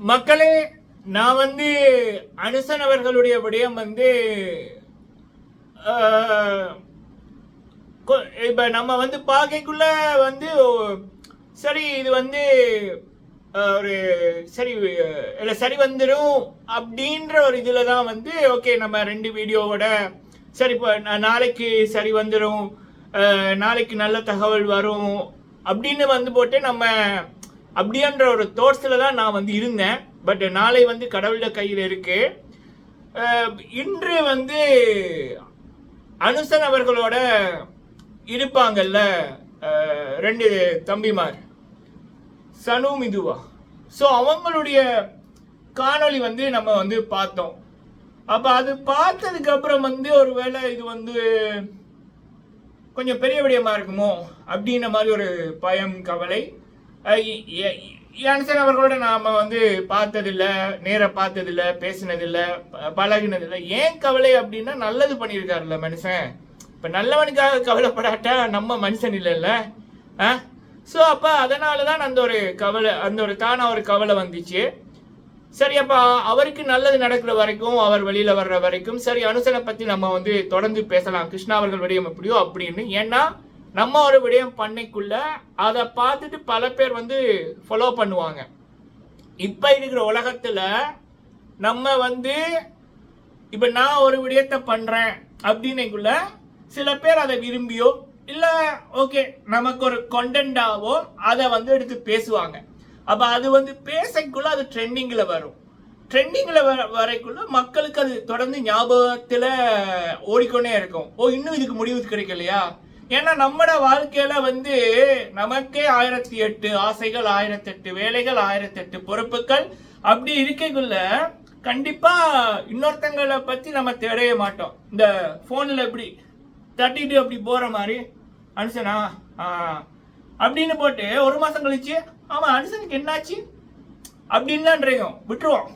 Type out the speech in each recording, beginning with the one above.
மக்களே நான் வந்து அனுசன் அவர்களுடைய விடயம் வந்து கொ- இப்ப நம்ம வந்து பார்க்கக்குள்ள வந்து சரி இது வந்து ஒரு சரி இல்லை இல்ல சரி வந்துடும் அப்படின்ற ஒரு இதுல தான் வந்து ஓகே நம்ம ரெண்டு வீடியோவோட சரி இப்போ நாளைக்கு சரி வந்துடும் நாளைக்கு நல்ல தகவல் வரும் அப்படின்னு வந்து போட்டு நம்ம அப்படின்ற ஒரு தோட்ஸில் தான் நான் வந்து இருந்தேன். பட் நாளை வந்து கடவுளோட கையில் இருக்கு. இன்று வந்து அனுசன் அவர்களோட இருப்பாங்கல்ல ரெண்டு தம்பிமார் சனு மிதுவா. ஸோ அவங்களுடைய காணொளி வந்து நம்ம வந்து பார்த்தோம். அப்போ அது பார்த்ததுக்கப்புறம் வந்து வந்து ஒருவேளை இது வந்து கொஞ்சம் பெரிய விடயமா இருக்குமோ அப்படின்ற மாதிரி ஒரு பயம் கவலை. அஹ் அனுசன் அவர்களோட நாம் வந்து பார்த்ததில்ல நேராக பார்த்ததில்ல பேசினதில்லை ப- ஏன் கவலை அப்படின்னா நல்லது பண்ணியிருக்காருல்ல மனுஷன். இப்போ நல்லவனுக்காக கவலைப்படாட்டா நம்ம மனுஷன் இல்லைல்ல? ஆ ஸோ அப்போ அதனால தான் அந்த ஒரு கவலை அந்த ஒரு தானா ஒரு கவலை வந்துச்சு. சரி அப்போ அவருக்கு நல்லது நடக்கிற வரைக்கும் அவர் வெளியில் வர்ற வரைக்கும் சரி அனுசனை பற்றி நம்ம வந்து தொடர்ந்து பேசலாம். கிருஷ்ணா அவர்கள் விடயம் எப்படியோ அப்படின்னு ஏன்னா நம்ம ஒரு விடயம் பண்ணைக்குள்ள அதை பார்த்துட்டு பல பேர் வந்து ஃபாலோ பண்ணுவாங்க. இப்போ இருக்கிற உலகத்தில் நம்ம வந்து இப்போ நான் ஒரு விடயத்தை பண்ணுறேன் அப்படின்னைக்குள்ள சில பேர் அதை விரும்பியோ இல்லை ஓகே நமக்கு ஒரு கொண்டென்டாவோ அதை வந்து எடுத்து பேசுவாங்க. அப்போ அது வந்து பேசக்குள்ள அது ட்ரெண்டிங்கில் வரும். ட்ரெண்டிங்கில் வர வரைக்குள்ள மக்களுக்கு அது தொடர்ந்து ஞாபகத்தில் ஓடிக்கொண்டே இருக்கும். ஓ இன்னும் இதுக்கு முடிவு கிடைக்கலையா? ஏன்னா நம்மட வாழ்க்கையில வந்து நமக்கே ஆயிரத்தி எட்டு ஆசைகள் ஆயிரத்தி எட்டு வேலைகள் ஆயிரத்தி எட்டு பொறுப்புகள் அப்படி இருக்கக்குள்ள கண்டிப்பா இன்னொருத்தங்களை பத்தி நம்ம தேடவே மாட்டோம். இந்த போன்ல எப்படி தட்டிட்டு அப்படி போற மாதிரி அனுசனா ஆ அப்படின்னு போட்டு ஒரு மாசம் கழிச்சு ஆமா அனுசனுக்கு என்னாச்சு? அப்படின்லான்றீங்க விட்டுருவோம்.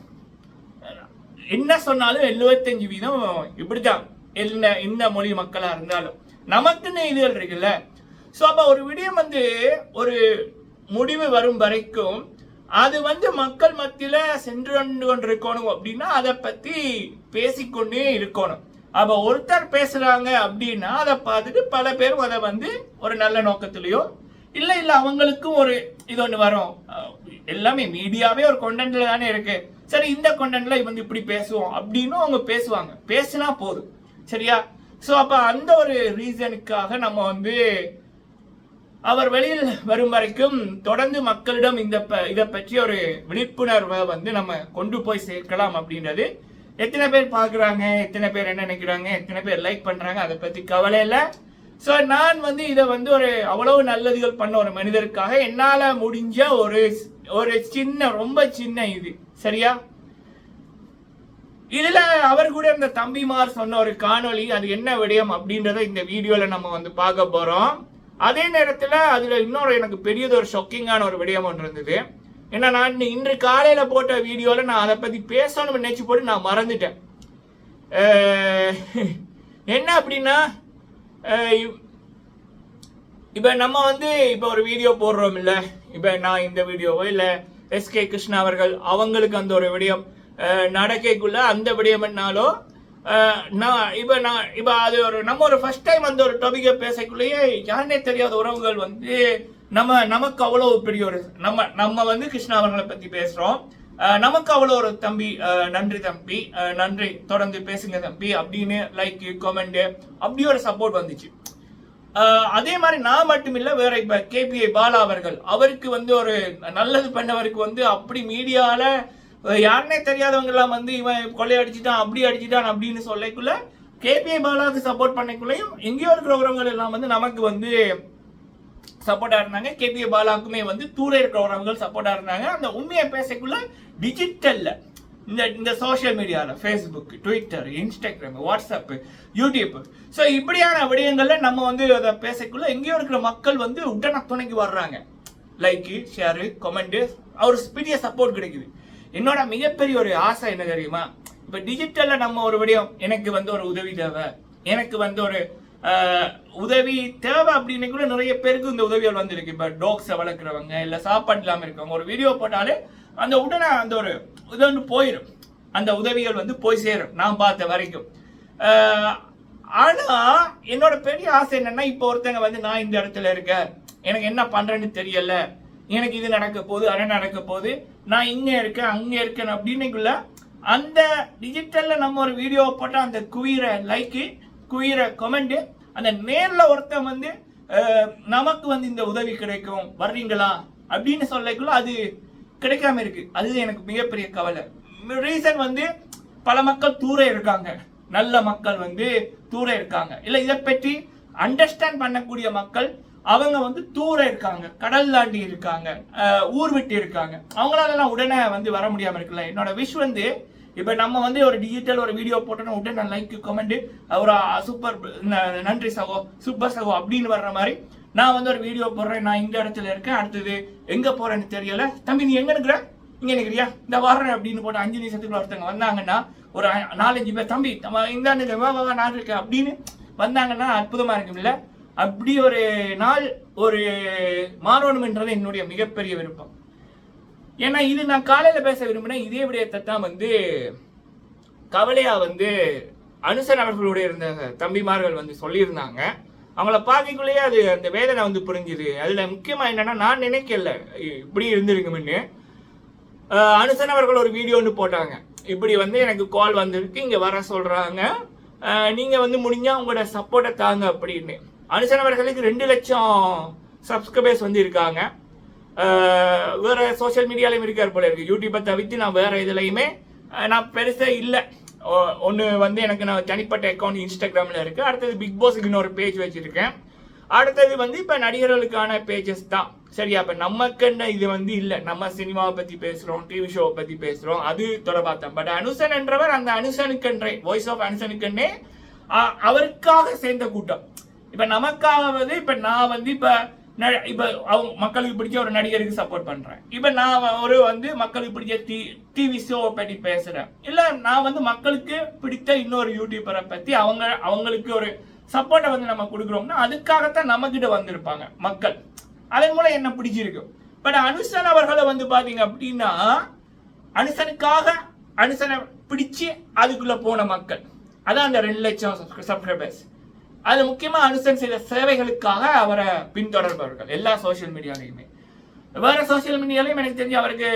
என்ன சொன்னாலும் எழுபத்தஞ்சு வீதம் இப்படிதான் என்ன இந்த மொழி மக்களா இருந்தாலும். நமக்குன்னு இதுகள் இருக்குல்ல. ஸோ அப்போ ஒரு விடயம் வந்து ஒரு முடிவு வரும் வரைக்கும் அது வந்து மக்கள் மத்தியில் சென்று கொண்டு கொண்டிருக்கணும் அப்படின்னா அதை பற்றி பேசிக்கொண்டே இருக்கணும். அப்போ ஒருத்தர் பேசுகிறாங்க அப்படின்னா அதை பார்த்துட்டு பல பேரும் அதை வந்து ஒரு நல்ல நோக்கத்திலயோ இல்லை இல்லை அவங்களுக்கும் ஒரு இது ஒன்று வரும். எல்லாமே மீடியாவே ஒரு கொண்டென்ட்ல தானே இருக்கு. சரி இந்த கொண்டென்ட்ல வந்து இப்படி பேசுவோம் அப்படின்னு அவங்க பேசுவாங்க. பேசினா போதும். சரியா? ஸோ அப்போ அந்த ஒரு ரீசனுக்காக நம்ம வந்து அவர் வெளியில் வரும் வரைக்கும் தொடர்ந்து மக்களிடம் இந்த ப- இதை பற்றி ஒரு விழிப்புணர்வை வந்து நம்ம கொண்டு போய் சேர்க்கலாம் அப்படின்றது. எத்தனை பேர் பார்க்குறாங்க எத்தனை பேர் என்ன நினைக்கிறாங்க எத்தனை பேர் லைக் பண்ணுறாங்க அதை பற்றி கவலை இல்லை. ஸோ நான் வந்து இதை வந்து ஒரு அவ்வளவு நல்லதுகள் பண்ண ஒரு மனிதருக்காக என்னால் முடிஞ்ச ஒரு ஒரு சின்ன ரொம்ப சின்ன இது. சரியா? இதுல அவர் கூட இந்த தம்பிமார் சொன்ன ஒரு காணொளி அது என்ன விடயம் அப்படின்றத இந்த வீடியோல நம்ம வந்து பார்க்க போறோம். அதே நேரத்துல அதுல இன்னொரு எனக்கு பெரியது ஒரு ஷொக்கிங்கான ஒரு விடயம் ஒன்று இருந்தது. ஏன்னா நான் இன்று காலையில போட்ட வீடியோல நான் அதை பத்தி பேசணும்னு நினைச்சு போட்டு நான் மறந்துட்டேன். என்ன அப்படின்னா இப்போ இப்ப நம்ம வந்து இப்ப ஒரு வீடியோ போடுறோம் இல்ல இப்ப நான் இந்த வீடியோவோ இல்ல எஸ் கே கிருஷ்ணா அவர்கள் அவங்களுக்கு அந்த ஒரு விடயம். நடக்கைக்குள்ள அந்த விடயம் நான் இப்போ நான் இப்போ அது ஒரு நம்ம ஒரு ஃபர்ஸ்ட் டைம் அந்த ஒரு டாபிக்கை பேசக்குள்ளேயே யாருனே தெரியாத உறவுகள் வந்து நம்ம நமக்கு அவ்வளோ பெரிய ஒரு நம்ம நம்ம வந்து கிருஷ்ணா அவர்களை பற்றி பேசுகிறோம் நமக்கு அவ்வளோ ஒரு தம்பி நன்றி தம்பி நன்றி தொடர்ந்து பேசுங்க தம்பி அப்படின்னு லைக் கமெண்ட் அப்படி ஒரு சப்போர்ட் வந்துச்சு. அதே மாதிரி நான் மட்டும் இல்லை வேற இப்போ கேபிஐ பாலா அவர்கள் அவருக்கு வந்து ஒரு நல்லது பண்ணவருக்கு வந்து அப்படி மீடியாவில் யாருனே தெரியாதவங்க எல்லாம் வந்து இவன் கொள்ளை அடிச்சுட்டான் அப்படி அடிச்சுட்டான் அப்படின்னு சொல்லக்குள்ள கேபிஐ பாலாவுக்கு சப்போர்ட் பண்ணக்குள்ளேயும் எங்கேயோ இருக்கிற எல்லாம் வந்து நமக்கு வந்து சப்போர்ட்டாக இருந்தாங்க. கேபிஏ பாலாவுக்குமே வந்து தூர இருக்கிற சப்போர்ட்டாக இருந்தாங்க. அந்த உண்மையை பேசக்குள்ள டிஜிட்டலில் இந்த இந்த சோஷியல் மீடியாவில் Facebook Twitter Instagram WhatsApp YouTube so இப்படியான விடயங்களில் நம்ம வந்து அதை பேசக்குள்ள எங்கேயோ இருக்கிற மக்கள் வந்து உடனே துணைக்கு வர்றாங்க. லைக்கு ஷேரு கமெண்ட் அவருக்கு பெரிய சப்போர்ட் கிடைக்குது. என்னோட மிகப்பெரிய ஒரு ஆசை என்ன தெரியுமா? இப்போ டிஜிட்டல்ல நம்ம ஒரு விடயம் எனக்கு வந்து ஒரு உதவி தேவை. எனக்கு வந்து ஒரு உதவி தேவை அப்படின்னு கூட நிறைய பேருக்கு இந்த உதவிகள் வந்திருக்கு. இப்போ டாக்ஸை வளர்க்குறவங்க இல்லை சாப்பாடு இல்லாமல் இருக்கவங்க ஒரு வீடியோ போட்டாலே அந்த உடனே அந்த ஒரு இது வந்து போயிடும் அந்த உதவிகள் வந்து போய் சேரும் நான் பார்த்த வரைக்கும். ஆனால் என்னோட பெரிய ஆசை என்னன்னா இப்போ ஒருத்தங்க வந்து நான் இந்த இடத்துல இருக்கேன். எனக்கு என்ன பண்ணுறேன்னு தெரியல. எனக்கு இது நடக்க போகுது அது நடக்க போகுது நான் இங்கே இருக்கேன் அங்கே இருக்கேன் அப்படின்னுக்குள்ள அந்த டிஜிட்டலில் நம்ம ஒரு வீடியோ போட்டால் அந்த குயிர லைக்கு குயிற கமெண்ட் அந்த நேரில் ஒருத்தன் வந்து நமக்கு வந்து இந்த உதவி கிடைக்கும் வர்றீங்களா அப்படின்னு சொல்லக்குள்ள அது கிடைக்காம இருக்கு. அது எனக்கு மிகப்பெரிய கவலை. ரீசன் வந்து பல மக்கள் தூர இருக்காங்க. நல்ல மக்கள் வந்து தூர இருக்காங்க. இல்லை இதை பற்றி அண்டர்ஸ்டாண்ட் பண்ணக்கூடிய மக்கள் அவங்க வந்து தூர இருக்காங்க கடல் தாண்டி இருக்காங்க ஊர் விட்டு இருக்காங்க. அவங்களால உடனே வந்து வர முடியாம இருக்குல்ல. என்னோட விஷ் வந்து இப்ப நம்ம வந்து ஒரு டிஜிட்டல் ஒரு வீடியோ போட்டோம்னா உடனே லைக் கமெண்ட் ஒரு சூப்பர் நன்றி சகோ சூப்பர் சகோ அப்படின்னு வர்ற மாதிரி நான் வந்து ஒரு வீடியோ போடுறேன். நான் இந்த இடத்துல இருக்கேன் அடுத்தது எங்க போறேன்னு தெரியல. தம்பி நீ எங்க இருக்கிற இங்க நினைக்கிறியா இந்த வர்றேன் அப்படின்னு போட்டு அஞ்சு நிமிஷத்துக்குள்ள ஒருத்தவங்க வந்தாங்கன்னா ஒரு நாலஞ்சு பேர் தம்பி நம்ம இந்த வா நான் இருக்கேன் அப்படின்னு வந்தாங்கன்னா அற்புதமா இருக்கும்ல. அப்படி ஒரு நாள் ஒரு மாறணும்ன்றது என்னுடைய மிகப்பெரிய விருப்பம். ஏன்னா இது நான் காலையில் பேச விரும்பினேன் இதே விடயத்தை தான் வந்து கவலையா வந்து அனுசன் அவர்களுடைய இருந்த தம்பிமார்கள் வந்து சொல்லியிருந்தாங்க. அவங்கள பார்க்கக்குள்ளேயே அது அந்த வேதனை வந்து புரிஞ்சுது. அதில் முக்கியமாக என்னன்னா நான் நினைக்கல இப்படி இருந்திருக்குமென்னு அனுசன் அவர்கள் ஒரு வீடியோன்னு போட்டாங்க. இப்படி வந்து எனக்கு கால் வந்திருக்கு இங்கே வர சொல்கிறாங்க நீங்கள் வந்து முடிஞ்சால் உங்களோட சப்போர்ட்டை தாங்க அப்படின்னு. அனுசனவர்களுக்கு ரெண்டு லட்சம் சப்ஸ்கிரைபர்ஸ் வந்து இருக்காங்க வேற சோஷியல் மீடியாலையும் இருக்கார் போல இருக்கு. யூடியூப்பை தவிர்த்து நான் வேற இதுலையுமே நான் பெருசாக இல்லை. ஒன்று வந்து எனக்கு நான் தனிப்பட்ட அக்கௌண்ட் இன்ஸ்டாகிராமில் இருக்குது அடுத்தது பிக் பாஸுக்கு இன்னொரு பேஜ் வச்சுருக்கேன். அடுத்தது வந்து இப்போ நடிகர்களுக்கான பேஜஸ் தான். சரியா? இப்போ நமக்குன்னு இது வந்து இல்லை. நம்ம சினிமாவை பற்றி பேசுகிறோம் டிவி ஷோவை பற்றி பேசுகிறோம் அது தொடர்பாக தான். பட் அனுசன் என்றவர் அந்த அனுசனுக்கன்றே வாய்ஸ் ஆஃப் அனுசனுக்கன்னே அவருக்காக சேர்ந்த கூட்டம். இப்போ நமக்காவது இப்போ நான் வந்து இப்போ ந- அவங்க மக்களுக்கு பிடிச்ச ஒரு நடிகருக்கு சப்போர்ட் பண்ணுறேன் இப்போ நான் ஒரு வந்து மக்களுக்கு பிடிச்ச டி டிவி ஷோவை பற்றி பேசுகிறேன் இல்லை நான் வந்து மக்களுக்கு பிடித்த இன்னொரு யூடியூபரை பற்றி அவங்க அவங்களுக்கு ஒரு சப்போர்ட்டை வந்து நம்ம கொடுக்குறோம்னா அதுக்காகத்தான் நம்மக்கிட்ட வந்திருப்பாங்க மக்கள். அதன் மூலம் என்ன பிடிச்சிருக்கு? பட் அனுசன் அவர்களை வந்து பார்த்தீங்க அப்படின்னா அனுசனுக்காக அனுசனை பிடிச்சி அதுக்குள்ளே போன மக்கள். அதான் அந்த ரெண்டு லட்சம் சப்ஸ்கிரைபர்ஸ் அது முக்கியமா அனுசன் செய்த சேவைகளுக்காக அவரை பின்தொடர்பவர்கள் எல்லா சோஷியல் மீடியாலையுமே வேற சோஷியல் மீடியாலையும் எனக்கு தெரிஞ்சு அவருக்கு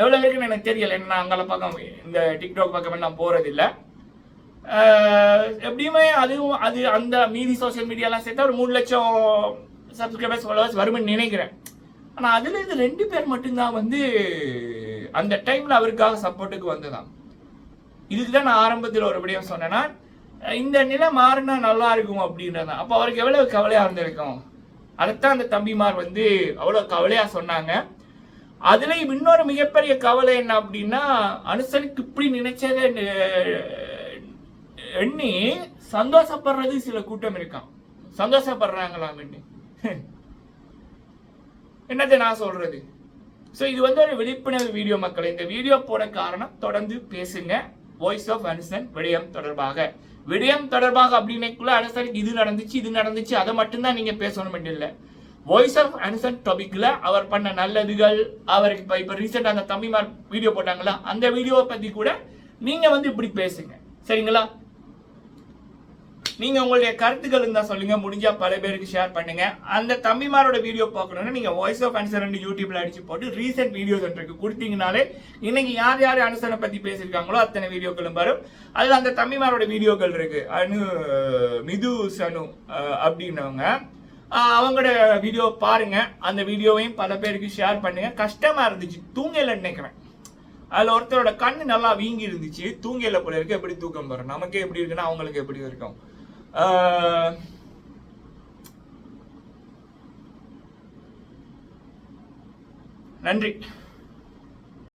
எவ்வளவு இருக்குன்னு எனக்கு தெரியல. என்ன அங்கே பக்கம் இந்த டிக்டாக் பக்கம் எல்லாம் போறதில்ல. எப்படியுமே அதுவும் அது அந்த மீதி சோஷியல் மீடியாலாம் சேர்த்து ஒரு மூணு லட்சம் சப்ஸ்கிரைபர்ஸ் ஃபாலோவர்ஸ் வரும்னு நினைக்கிறேன். ஆனால் அதில் இது ரெண்டு பேர் மட்டும்தான் வந்து அந்த டைமில் அவருக்காக சப்போர்ட்டுக்கு வந்ததுதான் இதுக்கு தான் நான் ஆரம்பத்தில் ஒரு விடயம் சொன்னேன்னா இந்த நிலை மாறினா நல்லா இருக்கும் அப்படின்றதான் அப்போ அவருக்கு எவ்வளவு கவலையாக இருந்திருக்கும்? அதைத்தான் அந்த தம்பிமார் வந்து அவ்வளோ கவலையாக சொன்னாங்க. அதுலேயும் இன்னொரு மிகப்பெரிய கவலை என்ன அப்படின்னா அனுசனுக்கு இப்படி நினைச்சதை எண்ணி சந்தோஷப்படுறது சில கூட்டம் இருக்கான் சந்தோஷப்படுறாங்களாம் எண்ணி என்னத்தை நான் சொல்றது? ஸோ இது வந்து ஒரு விழிப்புணர்வு வீடியோ மக்கள். இந்த வீடியோ போட காரணம் தொடர்ந்து பேசுங்க. வாய்ஸ் ஆஃப் அனுசன் விடயம் தொடர்பாக. விடயம் தொடர்பாக அப்படின்னக்குள்ள அனுசனுக்கு இது நடந்துச்சு இது நடந்துச்சு அதை மட்டும்தான் நீங்க பேசணும் இல்லை வாய்ஸ் ஆஃப் அனுசன் டாபிக்ல அவர் பண்ண நல்லதுகள் அவருக்கு இப்போ இப்போ ரீசெண்டாக அந்த தம்பிமார் வீடியோ போட்டாங்களா அந்த வீடியோவை பத்தி கூட நீங்க வந்து இப்படி பேசுங்க. சரிங்களா? நீங்க உங்களுடைய கருத்துக்கள் இருந்தா சொல்லுங்க. முடிஞ்சா பல பேருக்கு ஷேர் பண்ணுங்க. அந்த தம்பிமாரோட வீடியோ பார்க்கணும்னா நீங்க வாய்ஸ் ஆஃப் அன்சர் யூடியூப்ல அடிச்சு போட்டு ரீசெண்ட் வீடியோஸ் இருக்கு. கொடுத்தீங்கனாலே இன்னைக்கு யார் யார் அனுசனை பத்தி பேசியிருக்காங்களோ அத்தனை வீடியோக்களும் வரும். அதுல அந்த தம்பிமாரோட வீடியோக்கள் இருக்கு. அனு மிது சனு அப்படின்னவங்க. அவங்களோட வீடியோ பாருங்க. அந்த வீடியோவையும் பல பேருக்கு ஷேர் பண்ணுங்க. கஷ்டமா இருந்துச்சு. தூங்கல நினைக்கிறேன். அதில் ஒருத்தரோட கண்ணு நல்லா வீங்கி இருந்துச்சு. தூங்கல போல இருக்கு. எப்படி தூக்கம் வரும்? நமக்கே எப்படி இருக்குன்னா அவங்களுக்கு எப்படி இருக்கும்? நன்றி.